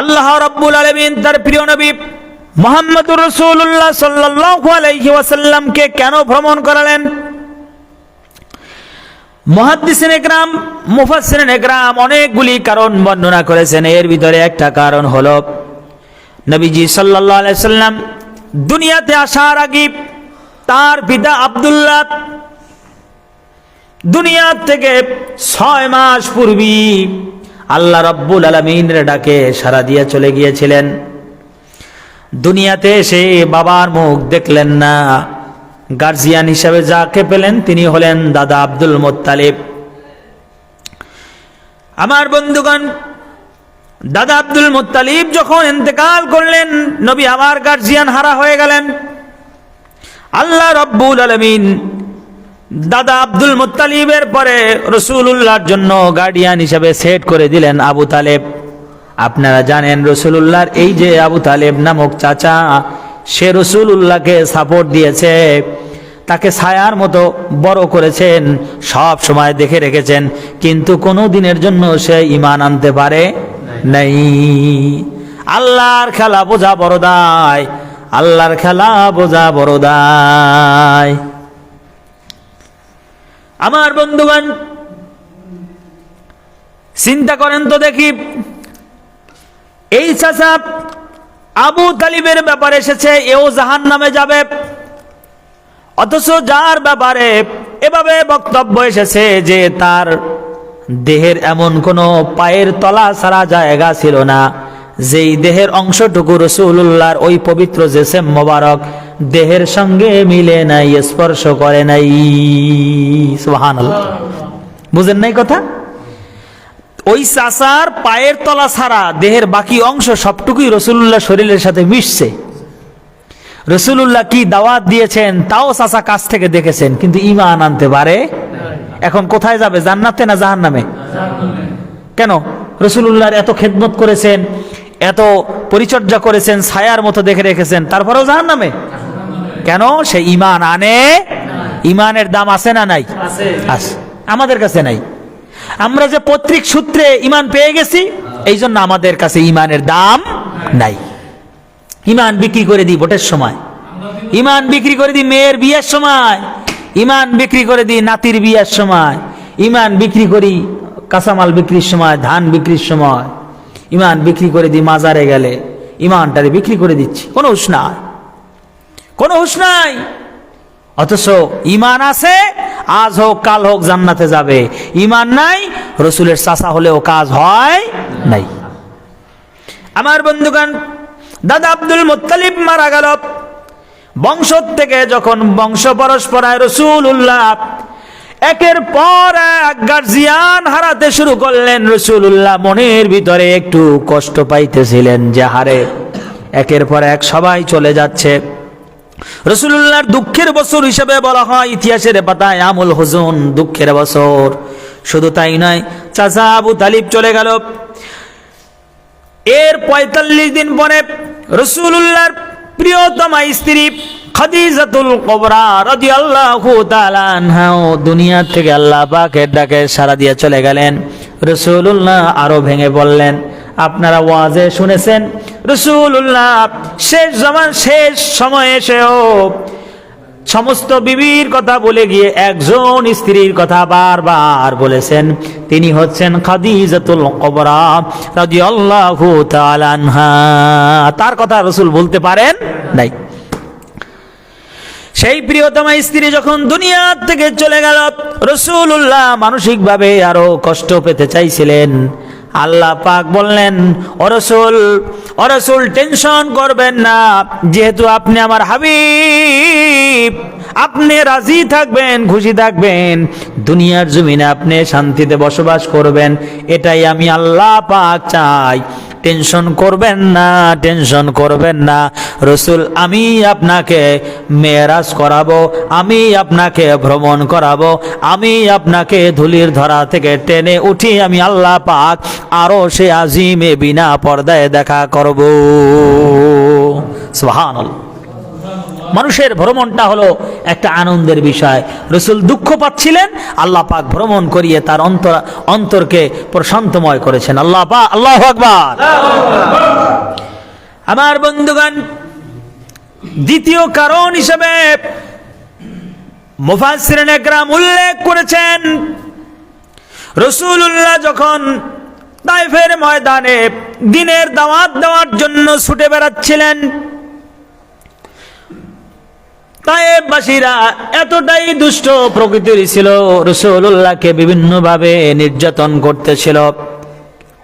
আল্লাহ রব্বুল আলমিন তার প্রিয় নবী মোহাম্মদুর রসুল্লাহ সাল্লাল্লাহু আলাইহি ওয়াসাল্লামকে কেন ভ্রমণ করালেন? মহাদ্দিসিন একরাম, মুফাসসিরিন একরাম অনেকগুলি কারণ বর্ণনা করেছেন। এর ভিতরে একটা কারণ হলো, নবীজি সাল্লাল্লাহু আলাইহি সাল্লাম দুনিয়াতে আসার আগে তার পিতা আব্দুল্লাহ দুনিয়া থেকে ছয় মাস পূর্বী আল্লাহ রব্বুল আলমিনের ডাকে সারা দিয়ে চলে গিয়েছিলেন। দুনিয়াতে এসে বাবার মুখ দেখলেন না। গার্জিয়ান হিসাবে যাকে পেলেন তিনি হলেন দাদা আব্দুল মোত্তালিব। আমার বন্ধুগণ, দাদা আব্দুল মোত্তালিব যখন ইন্তেকাল করলেন, নবী আমার গার্জিয়ান হারা হয়ে গেলেন। আল্লাহ রব্বুল আলমিন দাদা আব্দুল মুত্তালিবের পরে রসুল্লাহর জন্য গার্ডিয়ান হিসাবে সেট করে দিলেন আবু তালেব। আপনারা জানেন রসুল্লাহর এই যে আবু তালেব নামক চাচা, সে রসুল্লাহকে সাপোর্ট দিয়েছে, তাকে ছায়ার মতো বড় করেছেন, সব সময় দেখে রেখেছেন, কিন্তু কোনো দিনের জন্য সে ইমান আনতে পারে নাই। আল্লাহর খেলা বোঝা বড় দায়, আল্লাহর খেলা বোঝা বড় দায়। আমার বন্ধুগণ, চিন্তা করেন তো দেখি, এই চাচা আবু তালিবের ব্যাপারে এসেছে, এও জাহান নামে যাবে। অথচ যার ব্যাপারে এভাবে বক্তব্য এসেছে যে তার দেহের এমন কোনো পায়ের তলা ছাড়া জায়গা ছিল না। যেই দেহের অংশটুকু রসুল্লাহর ওই পবিত্র জেসেম মোবারক দেহের সঙ্গে মিলে নাই, স্পর্শ করে নাই। সুহান বুঝেন নাই কথা? ওই চাষার পায়ের তলা ছাড়া দেহের বাকি অংশ সবটুকুই রসুল্লাহ শরীরের সাথে মিশছে। রসুল্লাহ কি দাওয়াত দিয়েছেন তাও চাষা কাছ থেকে দেখেছেন, কিন্তু ইমান আনতে পারে এখন কোথায় যাবে, জান্নাতে না জাহান নামে কেন? রসুল্লাহর এত খেদমত করেছেন এত পরিচর্যা করেছেন ছায়ার মতো দেখে রেখেছেন তারপরেও জাহান নামে কেন? সে ইমান আনে? ইমানের দাম আছে না নাই? আছে। আমাদের কাছে নাই। আমরা যে পত্রিক সূত্রে ইমান পেয়ে গেছি এই জন্য আমাদের কাছে ইমানের দাম নাই। ইমান বিক্রি করে দিই ভোটের সময়। ইমান বিক্রি করে দিই মেয়ের বিয়ের সময়। ইমান বিক্রি করে দিই নাতির বিয়ের সময়। ইমান বিক্রি করি কাঁচামাল বিক্রির সময় ধান বিক্রির সময়। ইমান বিক্রি করে দিই, মাজারে গেলে। ইমানটারে বিক্রি করে দিচ্ছি। কোনো হুশ নাই। কোনো হুশ নাই। অথচ ইমান আছে, আজ হোক, কাল হোক, জান্নাতে যাবে। ইমান নাই, রসুলের চাষা হলেও কাজ হয় নাই। আমার বন্ধুগণ, দাদা আব্দুল মুত্তালিব মারা গেল। বংশ থেকে যখন বংশ পরস্পরায় রসুল উল্লাহ একের পর এক গার্জিয়ান হারাতে শুরু করলেন। রসুল্লাহ মনের ভিতরে একটু কষ্ট পাইতেছিলেন যে, হারে, একের পর এক সবাই চলে যাচ্ছে। রসুল্লাহর দুঃখের বছর হিসেবে বলা হয়, ইতিহাসের পাতায় আমুল হুজুন, দুঃখের বছর। শুধু তাই নয়, চাচা আবু তালিব চলে গেল। এর পঁয়তাল্লিশ দিন পরে রসুল্লাহর প্রিয়তমা স্ত্রী খাদিজাতুল কবরা রাদিয়াল্লাহু তাআলা আনহাও দুনিয়া থেকে আল্লাহ পাকের ডাকে সারা দিয়ে চলে গেলেন। রসুল্লাহ আরও ভেঙে বললেন আপনারা ওয়াজে শুনেছেন রসুল্লাহ শেষ জমান শেষ সময় এসেও সমস্ত বিবির কথা বলে গিয়ে একজন স্ত্রীর কথা বারবার বলেছেন। তিনি হচ্ছেন খাদিজাতুল কবরা রাদিয়াল্লাহু তাআলা আনহা। তার কথা রসুল বলতে পারেন নাই। সেই প্রিয়তমা স্ত্রী যখন দুনিয়া থেকে চলে গেল রসুল্লাহ মানসিকভাবে আরও কষ্ট পেতে চাইছিলেন। আল্লাহ পাক বললেন অরসুল অরসুল টেনশন করবেন না, যেহেতু আপনি আমার হাবিব, আপনি রাজি থাকবেন, খুশি থাকবেন, দুনিয়ার জমিনে আপনি শান্তিতে বসবাস করবেন, এটাই আমি আল্লাহ পাক চাই। টেনশন করবেন না, টেনশন করবেন না। রসুল, আমি আপনাকে মেয়েরাজ করাবো, আমি আপনাকে ভ্রমণ করাবো, আমি আপনাকে ধুলির ধরা থেকে টেনে উঠি আমি আল্লাহ পাক আরও সে আজিমে বিনা পর্দায় দেখা করব। সুবহানাল্লাহ। মানুষের ভ্রমণটা হলো একটা আনন্দের বিষয়। রসুল দুঃখ পাচ্ছিলেন, আল্লাহ পাক ভ্রমণ করিয়ে তার অন্তর, অন্তরকে প্রশান্তময় করেছেন। আল্লাহ পা আল্লাহ আকবার। আমার বন্ধুগণ, দ্বিতীয় কারণ হিসেবে মুফাসসিরিন একরাম উল্লেখ করেছেন রসুল্লাহ যখন তাইফের ময়দানে দিনের দাওয়াত দেওয়ার জন্য ছুটে বেড়াচ্ছিলেন এতটাই দুষ্ট প্রকৃতির ছিল রসুল্লাহকে বিভিন্নভাবে নির্যাতন করতেছিল।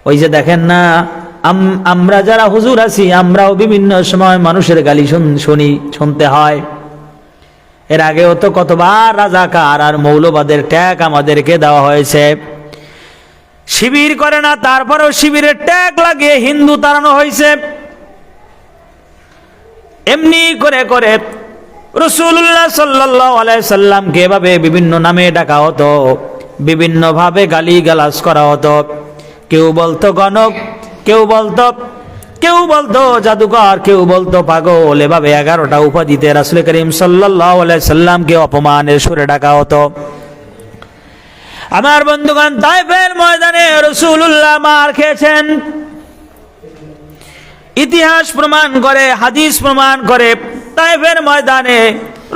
ওই যে দেখেন না, আম- আমরা যারা হুজুর আছি, আমরাও বিভিন্ন সময় মানুষের গালি শুনি, শুনতে হয়। এর আগেও তো কতবার রাজাকার আর মৌলবাদের ট্যাগ আমাদেরকে দেওয়া হয়েছে। শিবির করে না, তারপরেও শিবিরের ট্যাগ লাগিয়ে হিন্দু তাড়ানো হয়েছে। এমনি করে করে রসুল্লাহ সাল্লাহ সাল্লামকে এভাবে বিভিন্ন নামে ডাকা হতো, বিভিন্নভাবে গালি গালাজ করা হতো। কেউ বলতো গণক, কেউ বলতো কেউ বলতো জাদুকর, কেউ বলতো পাগল। এভাবে এগারোটা উপাধিতে রাসুল করিম সাল্লাহ সাল্লামকে অপমানের সুরে ডাকা হতো। আমার বন্ধুগণ, তাইফের ময়দানে রসুল্লাহ মার খেয়েছেন। ইতিহাস প্রমাণ করে, হাদিস প্রমাণ করে তাইফের ময়দানে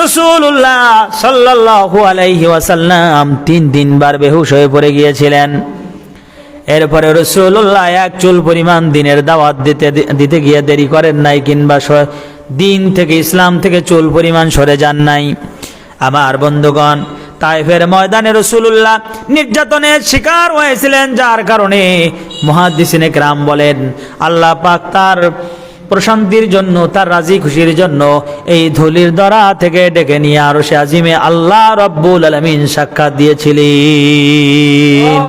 রসুল্লাহ সাল্লাল্লাহু আলাইহি ওয়াসাল্লাম তিন দিনবার বেহুশ হয়ে পড়ে গিয়েছিলেন। এরপরে রসুল্লাহ এক চুল পরিমাণ দিনের দাওয়াত দিতে দিতে গিয়ে দেরি করেন নাই কিংবা দিন থেকে ইসলাম থেকে চুল পরিমাণ সরে যান নাই। আমার বন্ধুগণ, তাইফের ময়দানে রসুল্লাহ নির্যাতনের শিকার হয়েছিলেন যার কারণে মহাদিসিনে গ্রাম বলেন, আল্লাহ পাক তার প্রশান্তির জন্য, তার রাজি খুশির জন্য এই ধুলির দ্বারা থেকে ডেকে নিয়ে আরও সে আজিমে আল্লাহ রব্বুল আলমিন সাক্ষাৎ দিয়েছিলেন।